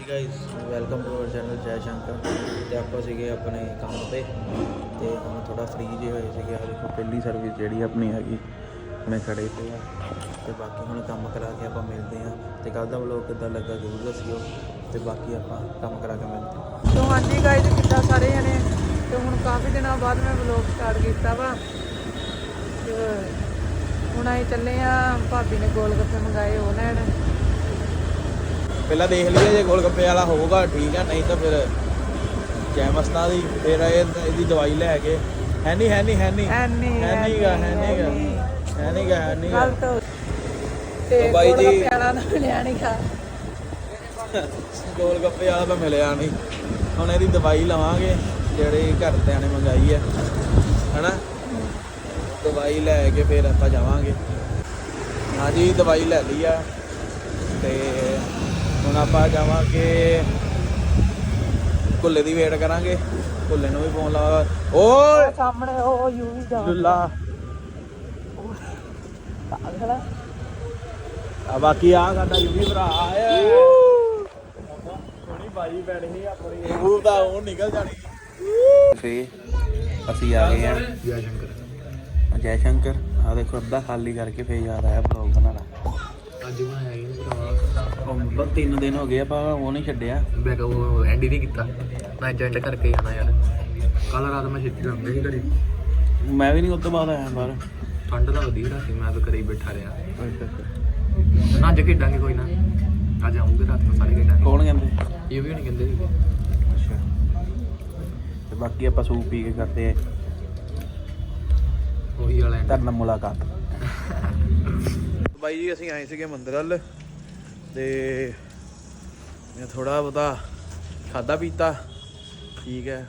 ਹਾਂਜੀ guys welcome to our channel Jai Shankar. ਤੇ ਆਪਾਂ ਸੀਗੇ ਆਪਣੇ ਕੰਮ ਤੇ ਤੇ ਹੁਣ ਥੋੜਾ ਫ੍ਰੀ ਜੇ ਹੋਏ ਸੀਗੇ। ਆ ਦੇਖੋ, ਪਹਿਲੀ ਸਰਵਿਸ ਜਿਹੜੀ ਆਪਣੀ ਹੈਗੀ, ਆਪਣੇ ਖੜੇ ਤੇ ਆ। ਤੇ ਬਾਕੀ ਹੁਣ ਕੰਮ ਕਰਾ ਕੇ ਆਪਾਂ ਮਿਲਦੇ ਆ। ਤੇ ਕੱਲ ਦਾ ਵਲੋਗ ਕਿੱਦਾਂ ਲੱਗਾ ਜ਼ਰੂਰ ਦੱਸਿਓ। ਤੇ ਬਾਕੀ ਆਪਾਂ ਕੰਮ ਕਰਾ ਕੇ ਮਿਲਦੇ ਹਾਂ ਸੋ ਹਾਂਜੀ ਗਾਇਜ਼ ਕਿੱਦਾਂ ਸਾਰੇ ਜਣੇ? ਤੇ ਹੁਣ ਕਾਫੀ ਦਿਨਾਂ ਬਾਅਦ ਮੈਂ ਵਲੌਗ ਸਟਾਰਟ ਕੀਤਾ ਵਾ। ਹੁਣ ਅਸੀਂ ਚੱਲੇ ਆ, ਭਾਬੀ ਨੇ ਗੋਲ ਗੱਪੇ ਮੰਗਾਏ, ਉਹ ਲੈਣ। ਪਹਿਲਾਂ ਦੇਖ ਲਈਏ ਜੇ ਗੋਲ ਗੱਪੇ ਵਾਲਾ ਹੋਊਗਾ ਠੀਕ ਆ ਨਹੀਂ ਤਾਂ ਫਿਰ ਕੈਮਸਤਾ ਦੀ ਫਿਰ ਇਹ ਇਹਦੀ ਦਵਾਈ ਲੈ ਕੇ। ਹੈ ਨਹੀਂ ਹੈ ਨਹੀਂ ਹੈ ਨਹੀਂ ਹੈ ਨਹੀਂ ਗਾ ਹੈ ਨਹੀਂ ਗਾ। ਹੈ ਨਹੀਂ ਗਾ ਹੈ ਨਹੀਂ ਗਾ। ਗਲਤ ਹੋ- ਤੇ ਬਾਈ ਜੀ- ਗੱਪੇ ਵਾਲਾ ਨਾ ਮਿਲਿਆ ਨਹੀਂ ਗਾ। ਗੋਲ ਗੱਪੇ ਵਾਲਾ ਤਾਂ ਮਿਲਿਆ ਨਹੀਂ ਹੁਣ ਇਹਦੀ ਦਵਾਈ ਲਵਾਂਗੇ ਜਿਹੜੀ ਘਰਦਿਆਂ ਨੇ ਮੰਗਾਈ ਹੈ ਹਨਾ? ਦਵਾਈ ਲੈ ਕੇ ਫਿਰ ਆਪਾਂ ਜਾਵਾਂਗੇ। ਹਾਂਜੀ ਦਵਾਈ ਲੈ ਲਈ ਆ। ਤੇ ਹੁਣ ਆਪਾਂ ਜਾਵਾਂਗੇ। ਕੁੱਲੇ ਦੀ ਵੇਟ ਕਰਾਂਗੇ। ਕੁੱਲੇ ਨੂੰ ਵੀ ਫੋਨ ਲਾ ਓਏ! ਸਾਹਮਣੇ ਉਹ ਯੂ ਵੀ ਜਾ ਲੁੱਲਾ। ਆ। ਆ ਬਾਕੀ ਆ ਸਾਡਾ ਯੂਵੀ ਭਰਾ। ਆਇਆ ਸੋਹਣੀ ਬਾਈ ਪੈਣੀ ਆਪਣੀ। ਉਹ ਤਾਂ ਉਹ ਨਿਕਲ ਜਾਣੀ। ਫੇ ਅਸੀਂ ਆ ਗਏ ਆ। ਜੈ ਸ਼ੰਕਰ। ਜੈ ਸ਼ੰਕਰ। ਆ ਦੇਖੋ ਅੱਧਾ ਖਾਲੀ ਕਰਕੇ ਫੇ ਯਾਦ ਆਇਆ ਬਲੌਗ ਬਣਾਉਣਾ। ਅੱਜ ਬਣਾਇਆ ਹੀ ਨਹੀਂ ਭਰਾਵਾ ਉਹ ਤਿੰਨ ਦਿਨ ਹੋ ਗਏ ਆਪਾਂ ਉਹ ਨਹੀਂ ਛੱਡਿਆ। ਬੈਕ ਉਹ ਐਂਡ ਨਹੀਂ ਕੀਤਾ। ਮੈਂ ਜੁਆਇੰਟ ਕਰਕੇ ਆਣਾ ਯਾਰ। ਕੱਲ ਰਾਤ ਮੈਂ ਛੇਤੀ ਲੰਘੇ ਸੀ ਘਰੇ। ਮੈਂ ਵੀ ਨਹੀਂ ਉਸ ਤੋਂ ਬਾਅਦ ਆਇਆ ਬਾਹਰ। ਠੰਡ ਤਾਂ ਵਧੀਆ ਸੀ ਮੈਂ ਤਾਂ ਘਰੇ ਹੀ ਬੈਠਾ ਰਿਹਾ। ਨਾ ਅੱਜ ਖੇਡਾਂਗੇ ਕੋਈ ਨਾ। ਅੱਜ ਆਉਂਗੇ ਰਾਤ ਨੂੰ ਸਾਰੇ ਖੇਡਾਂਗੇ। ਕੌਣ ਕਹਿੰਦੇ? ਇਹ ਵੀ ਨਹੀਂ ਕਹਿੰਦੇ ਅੱਛਾ। ਤੇ ਬਾਕੀ ਆਪਾਂ ਸੂਪ ਪੀ ਕੇ ਕਰਦੇ ਆ। ਉਹੀ ਵਾਲਾ। ਤੁਹਾਡੇ ਨਾਲ ਮੁਲਾਕਾਤ। ਬਾਈ ਜੀ ਅਸੀਂ ਆਏ ਸੀਗੇ ਮੰਦਰ ਵੱਲ। ਤੇ ਮੈਂ ਥੋੜਾ ਬਹੁਤਾ ਖਾਦਾ ਪੀਤਾ। ਠੀਕ ਹੈ।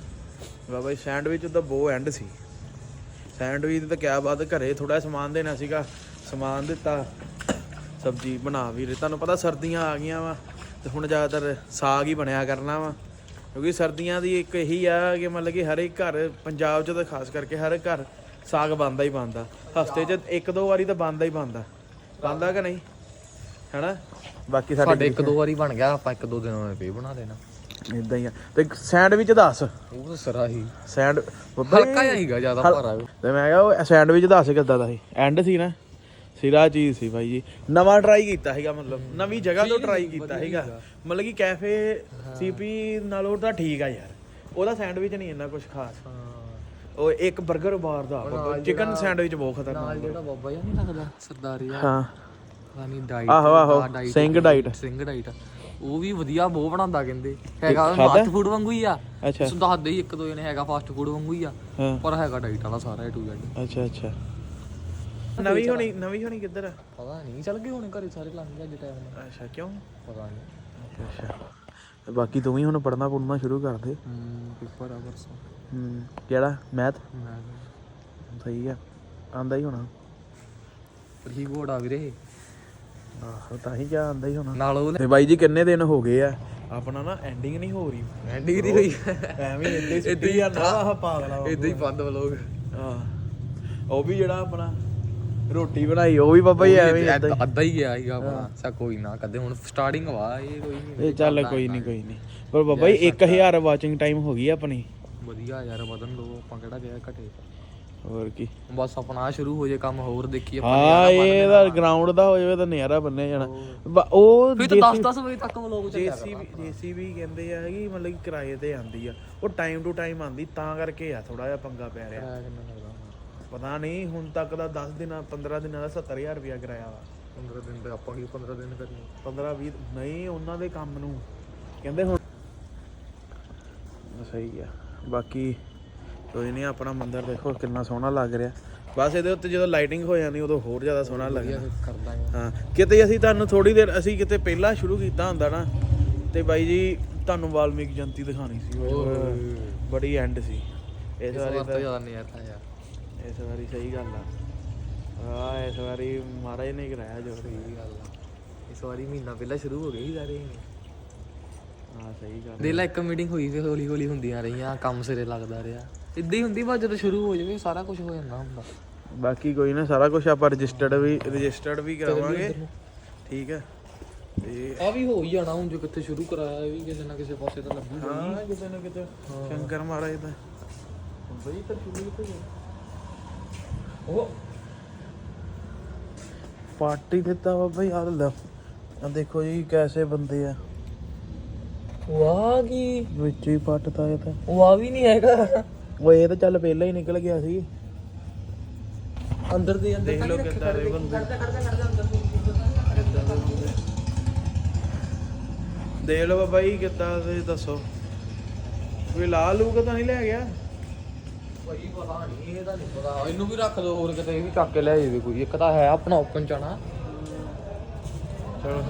ਬਾਬਾ ਜੀ, ਸੈਂਡਵਿਚ ਦਾ ਬੋ ਐਂਡ ਸੀ। ਸੈਂਡਵਿਚ ਤਾਂ ਕਿਆ ਬਾਤ, ਘਰੇ ਥੋੜਾ ਸਮਾਨ ਦੇਣਾ ਸੀਗਾ। ਸਮਾਨ ਦਿੱਤਾ। ਸਬਜੀ ਬਣਾ ਵੀ ਰਹੇ ਤੁਹਾਨੂੰ ਪਤਾ ਸਰਦੀਆਂ ਆ ਗਈਆਂ ਵਾ ਤੇ ਹੁਣ ਜ਼ਿਆਦਾਤਰ ਸਾਗ ਹੀ ਬਣਿਆ ਕਰਨਾ ਵਾ। ਕਿਉਂਕਿ ਸਰਦੀਆਂ ਦੀ ਇੱਕ ਇਹੀ ਆ ਕਿ ਮਤਲਬ ਕਿ ਹਰ ਇੱਕ ਘਰ, ਪੰਜਾਬ 'ਚ ਤਾਂ ਖਾਸ ਕਰਕੇ ਹਰ ਇੱਕ ਘਰ ਸਾਗ ਬਣਦਾ ਹੀ ਬਣਦਾ। ਹਫ਼ਤੇ 'ਚ ਇੱਕ ਦੋ ਵਾਰੀ ਤਾਂ ਬਣਦਾ ਹੀ ਬਣਦਾ। ਬਣਦਾ ਕਿ ਨਹੀਂ? ਹੈਨਾ? ਬਾਕੀ ਸਾਡੇ ਸਾਡੇ ਇੱਕ ਦੋ ਵਾਰੀ ਬਣ ਗਿਆ ਆਪਾਂ ਇੱਕ ਦੋ ਦਿਨਾਂ ਵਿੱਚ ਫੇਰ ਬਣਾ ਦੇਣਾ। ਇਦਾਂ ਹੀ ਆ। ਤੇ ਸੈਂਡਵਿਚ ਦੱਸ। ਉਹ ਤਾਂ ਸਰਾ ਹੀ। ਸੈਂਡ ਬੱਬਾ ਹਲਕਾ ਜਿਹਾ ਹੀਗਾ ਜ਼ਿਆਦਾ ਭਾਰਾ। ਵੀ। ਤੇ ਮੈਂ ਕਿਹਾ ਉਹ ਸੈਂਡਵਿਚ ਦੱਸ ਕਿੱਦਾਂ ਦਾ ਸੀ। ਐਂਡ ਸੀ ਨਾ। ਸਿਰਾ ਚੀਜ਼ ਸੀ ਬਾਈ ਜੀ। ਨਵਾਂ ਟਰਾਈ ਕੀਤਾ ਸੀਗਾ ਮਤਲਬ। ਨਵੀਂ ਜਗ੍ਹਾ ਤੋਂ ਟਰਾਈ ਕੀਤਾ ਸੀਗਾ। ਮਤਲਬ ਕਿ ਕੈਫੇ ਸੀਪੀ ਨਾਲੋਂ ਤਾਂ ਠੀਕ ਆ ਯਾਰ। ਉਹਦਾ ਸੈਂਡਵਿਚ ਨਹੀਂ ਇੰਨਾ ਕੁਝ ਖਾਸ। ਉਹ ਇੱਕ 버ਗਰ ਬਾਰ ਦਾ। ਚਿਕਨ ਸੈਂਡਵਿਚ ਬਹੁਤ ਨਾਲ ਖਤਰਨਾਕ ਜਿਹੜਾ ਬਾਬਾ ਜਿਹਾ ਨਹੀਂ ਲੱਗਦਾ? ਸਰਦਾਰੀ ਆ ਹਾਂ ਡਾਈਟ ਆਹੋ, ਆਹੋ, ਸਿੰਘ diet। ਸਿੰਘ ਡਾਈਟ ਉਹ ਵੀ ਵਧੀਆ ਬਹੁਤ ਬਣਾਉਂਦਾ ਕਹਿੰਦੇ। ਹੈਗਾ? ਫਾਸਟ ਫੂਡ ਵਾਂਗੂ ਹੀ ਆ। ਅੱਛਾ। ਸੁਣ ਦੱਸਦੇ ਹੀ ਇੱਕ ਦੋ ਜਣੇ ਹੈਗਾ ਫਾਸਟ ਫੂਡ ਵਾਂਗੂ ਹੀ ਆ। ਹਾਂ। ਪਰ ਹੈਗਾ ਡਾਈਟ ਵਾਲਾ ਸਾਰਾ ਏ ਟੂ ਜ਼ੈਡ ਅੱਛਾ ਅੱਛਾ। ਨਵੀਂ ਹੋਣੀ ਨਵੀਂ ਹੋਣੀ ਕਿੱਧਰ ਆ? ਪਤਾ ਨਹੀਂ ਚੱਲ ਗਏ ਹੋਣੇ ਘਰੇ ਸਾਰੇ ਲੰਘ ਗਏ ਅੱਜ ਟਾਈਮ ਨਾਲ। ਅੱਛਾ ਕਿਉਂ? ਪਤਾ ਨਹੀਂ ਅੱਛਾ ਬਾਕੀ ਤੂੰ ਵੀ ਹੁਣ ਪੜਨਾ ਪੁੜਨਾ ਸ਼ੁਰੂ ਕਰ ਦੇ। ਹੂੰ ਪੇਪਰ ਆ ਪਰਸੋਂ। ਹੂੰ ਕਿਹੜਾ? ਮੈਥ? ਮੈਂ ਸਹੀ ਆ। ਆਂਦਾ ਹੀ ਹੋਣਾ। ਪ੍ਰੀ ਬੋਰਡ ਆ ਵੀਰੇ ਆਹੋ ਤਾਂ ਹੀ ਕਿਆ ਆਂਦਾ ਹੀ ਹੋਣਾ। ਨਾਲ ਉਹ ਤੇ ਬਾਈ ਜੀ ਕਿੰਨੇ ਦਿਨ ਹੋ ਗਏ ਆ? ਆਪਣਾ ਨਾ ਐਂਡਿੰਗ ਨਹੀਂ ਹੋ ਰਹੀ। ਐਂਡੀ ਦੀ ਹੋਈ। ਐਵੇਂ ਇੱਦਾਂ ਹੀ ਸਿੱਧੀ ਜਾਂਦਾ ਆਹ ਪਾਗਲਾ ਇਦਾਂ ਹੀ ਬੰਦ ਵਲੋਗ। ਹਾਂ। ਉਹ ਵੀ ਜਿਹੜਾ ਆਪਣਾ ਰੋਟੀ ਬਣਾਈ ਉਹ ਵੀ ਬਾਬਾ ਜੀ ਐਵੇਂ। ਅੱਧਾ ਹੀ ਗਿਆ ਸੀਗਾ ਆਪਣਾ। ਸਾ ਕੋਈ ਨਾ ਕਦੇ ਹੁਣ ਸਟਾਰਟਿੰਗ ਵਾ ਇਹ ਕੋਈ ਨਹੀਂ। ਇਹ ਚੱਲ ਕੋਈ ਨਹੀਂ ਕੋਈ ਨਹੀਂ। ਪਰ ਬਾਬਾ ਜੀ 1000 ਵਾਚਿੰਗ ਟਾਈਮ ਹੋ ਗਈ ਆਪਣੀ। ਵਧੀਆ ਯਾਰ ਵਧਣ ਦੋ। ਆਪਾਂ ਕਿਹੜਾ ਗਿਆ ਘਟੇ? ਹੋਰ ਕੀ? ਬਸ ਆਪਣਾ ਆਹ ਸ਼ੁਰੂ ਹੋ ਜੇ ਕੰਮ ਹੋਰ ਦੇਖੀਏ ਹਾਂ ਇਹਦਾ ਗਰਾਊਂਡ ਦਾ ਹੋ ਜਾਵੇ ਤਾਂ ਨਜ਼ਾਰਾ ਬੰਨੇ ਜਾਣਾ। ਬ- ਉਹ ਫਿਰ ਤਾਂ 10 10 ਵਜੇ ਤੱਕ ਵਲੋਗ ਚੱਲਿਆ ਜੀਸੀਬੀ ਜੀਸੀਬੀ ਕਹਿੰਦੇ ਆ ਕਿ ਮਤਲਬ ਕਿ ਕਿਰਾਏ ਤੇ ਆਂਦੀ ਆ। ਉਹ ਟਾਈਮ ਟੂ ਟਾਈਮ ਆਂਦੀ ਤਾਂ ਕਰਕੇ ਆ ਥੋੜਾ ਜਿਹਾ ਪੰਗਾ ਪੈ ਰਿਹਾ। ਕਿਰਾਇਆ ਕਿੰਨਾ ਲੱਗਦਾ ਪਤਾ ਨਹੀਂ ਹੁਣ ਤੱਕ ਦਾ 10 ਦਿਨਾਂ 15 ਦਿਨਾਂ ਦਾ 70000 ਰੁਪਇਆ ਕਿਰਾਇਆ ਵਾ। 15 ਦਿਨ ਤੇ ਆਪਾਂ ਕੀ 15 ਦਿਨ ਕਰਨੀ? 15 20 ਨਹੀਂ ਉਹਨਾਂ ਦੇ ਕੰਮ ਨੂੰ। ਕਹਿੰਦੇ ਹੁਣ ਸਹੀ ਆ। ਬਾਕੀ ਕੋਈ ਨਹੀਂ ਆਪਣਾ ਮੰਦਿਰ ਦੇਖੋ ਕਿੰਨਾ ਸੋਹਣਾ ਲੱਗ ਰਿਹਾ। ਬਸ ਇਹਦੇ ਉੱਤੇ ਜਦੋਂ ਲਾਈਟਿੰਗ ਹੋ ਜਾਂਦੀ ਉਦੋਂ ਹੋਰ ਜ਼ਿਆਦਾ ਸੋਹਣਾ ਲੱਗਦਾ। ਹਾਂ ਕਿਤੇ ਅਸੀਂ ਤੁਹਾਨੂੰ ਥੋੜੀ ਦੇਰ ਅਸੀਂ ਕਿਤੇ ਪਹਿਲਾਂ ਸ਼ੁਰੂ ਕੀਤਾ ਹੁੰਦਾ ਨਾ ਤੇ ਬਾਈ ਜੀ ਤੁਹਾਨੂੰ ਵਾਲਮੀਕ ਜਯੰਤੀ ਦਿਖਾਣੀ ਸੀ। ਬੜੀ ਐਂਡ ਸੀ। ਇਸ ਵਾਰੀ ਤਾਂ ਜ਼ਿਆਦਾ ਨਹੀਂ ਆਤਾ ਯਾਰ। ਇਸ ਵਾਰੀ ਸਹੀ ਗੱਲ ਆ। ਆ ਇਸ ਵਾਰੀ ਮਹਾਰਾਜ ਨੇ ਕਰਾਇਆ ਜੋ ਸਹੀ ਗੱਲ ਆ। ਇਸ ਵਾਰੀ ਮਹੀਨਾ ਪਹਿਲਾਂ ਸ਼ੁਰੂ ਹੋ ਗਏ ਸੀ ਸਾਰੇ। ਹਾਂ ਸਹੀ ਗੱਲ ਦੇ ਲੈ ਇੱਕ ਮੀਟਿੰਗ ਹੋਈ ਫਿਰ ਹੌਲੀ ਹੌਲੀ ਹੁੰਦੀਆਂ ਰਹੀਆਂ ਕੰਮ ਸਿਰੇ ਲੱਗਦਾ ਰਿਹਾ। ਇਦਾਂ ਹੀ ਹੁੰਦੀ ਬਾਅਦ ਜਦੋਂ ਸ਼ੁਰੂ ਹੋ ਜਾਵੇ ਸਾਰਾ ਕੁਝ ਹੋ ਜਾਂਦਾ ਹੁੰਦਾ। ਬਾਕੀ ਕੋਈ ਨਾ ਸਾਰਾ ਕੁਝ ਆਪਾਂ ਰਜਿਸਟਰਡ ਵੀ ਰਜਿਸਟਰਡ ਵੀ ਕਰਾਵਾਂਗੇ। ਠੀਕ ਹੈ। ਤੇ ਆ ਵੀ ਹੋ ਹੀ ਜਾਣਾ ਹੁਣ ਜੇ ਕਿੱਥੇ ਸ਼ੁਰੂ ਕਰਾਇਆ ਇਹ ਵੀ ਕਿਸੇ ਨਾ ਕਿਸੇ ਪਾਸੇ ਤਾਂ ਲੱਗੂਗਾ ਹਾਂ ਕਿਤੇ ਨਾ ਕਿਤੇ ਸ਼ੰਕਰ ਮਹਾਰਾਜ ਦਾ। ਬਈ ਤਾਂ ਸ਼ੁਰੂ ਹੀ ਤੇ ਉਹ ਪਾਰਟੀ ਦਿੱਤਾ ਬਾਬਾ ਯਾਰ ਲੈ ਆ। ਦੇਖੋ ਜੀ ਕੈਸੇ ਬੰਦੇ ਆ। ਵਾਹ ਕੀ ਵਿੱਚ ਹੀ ਪੱਟਤਾ ਇਹ ਤਾਂ। ਵਾਹ ਵੀ ਨਹੀਂ ਹੈਗਾ। ਉਹ ਇਹ ਤਾਂ ਚੱਲ ਪਹਿਲਾਂ ਹੀ ਨਿਕਲ ਗਿਆ ਸੀ। ਅੰਦਰ ਦੇ ਅੰਦਰ ਦੇਖ ਲਓ ਕਿੱਦਾਂ ਦੇ ਬੰਦੇ। ਦੇਖ ਲਓ ਬਾਬਾ ਜੀ ਕਿੱਦਾਂ ਦੇ ਦੱਸੋ। ਕੋਈ ਲਾ ਲੂਗਾ ਤਾਂ ਨਹੀਂ ਲੈ ਗਿਆ? ਭਾਈ ਪਤਾ ਨਹੀਂ ਇਹਦਾ ਨਹੀਂ ਪਤਾ। ਇਹਨੂੰ ਵੀ ਰੱਖ ਦੋ ਹੋਰ ਕਿਤੇ ਇਹ ਵੀ ਚੱਕ ਕੇ ਲੈ ਜਾਵੇ ਕੋਈ। ਇੱਕ ਤਾਂ ਹੈ ਆਪਣਾ ਓਪਨ ਚਾਣਾ। ਚਲੋ।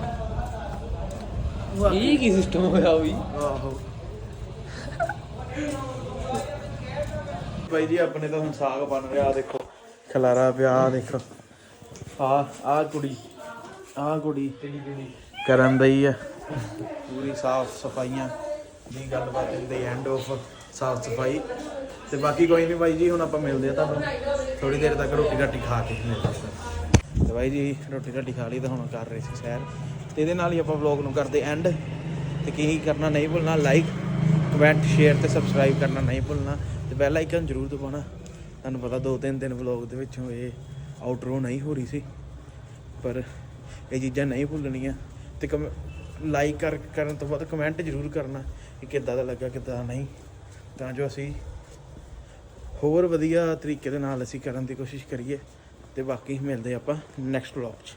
ਇਹ ਕੀ ਸਿਸਟਮ ਹੋਇਆ ਵੀ? ਆਹੋ। ਭਾਈ ਜੀ ਆਪਣੇ ਤਾਂ ਹੁਣ ਸਾਗ ਬਣ ਰਿਹਾ ਆਹ ਦੇਖੋ। ਖਲਾਰਾ ਪਿਆ ਆਹ ਦੇਖੋ। ਆ ਆ ਕੁੜੀ ਆ ਕੁੜੀ। ਕਰਨ ਦਈ ਆ। ਪੂਰੀ ਸਾਫ਼ ਸਫਾਈਆਂ ਦੀ ਗੱਲਬਾਤ ਦੇ ਐਂਡ ਆਫ ਸਾਫ਼ ਸਫ਼ਾਈ। ਤੇ ਬਾਕੀ ਕੋਈ ਨਹੀਂ ਬਾਈ ਜੀ ਹੁਣ ਆਪਾਂ ਮਿਲਦੇ ਆ ਤੁਹਾਨੂੰ। ਥੋੜੀ ਦੇਰ ਤੱਕ ਰੋਟੀ ਰਾਟੀ ਖਾ ਕੇ ਮਿਲਦੇ ਤੇ ਬਾਈ ਜੀ ਰੋਟੀ ਰਾਟੀ ਖਾ ਲਈ ਤਾਂ ਹੁਣ ਕਰ ਰਹੇ ਸੀ ਸੈਰ। ਤੇ ਇਹਦੇ ਨਾਲ ਹੀ ਆਪਾਂ ਵਲੌਗ ਨੂੰ ਕਰਦੇ ਐਂਡ ਤੇ ਕੀ ਕਰਨਾ ਨਹੀਂ ਭੁੱਲਣਾ ਲਾਈਕ ਕਮੈਂਟ ਸ਼ੇਅਰ ਤੇ ਸਬਸਕ੍ਰਾਈਬ ਕਰਨਾ ਨਹੀਂ ਭੁੱਲਣਾ। ਤੇ ਬੈਲ ਆਈਕਨ ਜ਼ਰੂਰ ਦਬਾਉਣਾ। ਤੁਹਾਨੂੰ ਪਤਾ ਦੋ ਤਿੰਨ ਦਿਨ ਵਲੌਗ ਦੇ ਵਿੱਚੋਂ ਇਹ ਆਊਟਰੋ ਨਹੀਂ ਹੋ ਰਹੀ ਸੀ। ਪਰ ਇਹ ਚੀਜ਼ਾਂ ਨਹੀਂ ਭੁੱਲਣੀਆਂ। ਤੇ ਲਾਈਕ ਕਰ, ਕਰਨ ਤੋਂ ਬਾਅਦ ਕਮੈਂਟ ਜ਼ਰੂਰ ਕਰਨਾ ਕਿ ਕਿੱਦਾਂ ਦਾ ਲੱਗਾ, ਕਿੱਦਾਂ ਦਾ ਨਹੀਂ। ਤਾਂ ਜੋ ਅਸੀਂ ਹੋਰ ਵਧੀਆ ਤਰੀਕੇ ਦੇ ਨਾਲ ਅਸੀਂ ਕਰਨ ਦੀ ਕੋਸ਼ਿਸ਼ ਕਰੀਏ। ਤੇ ਬਾਕੀ ਮਿਲਦੇ ਆਪਾਂ ਨੈਕਸਟ ਵਲੌਗ 'ਚ।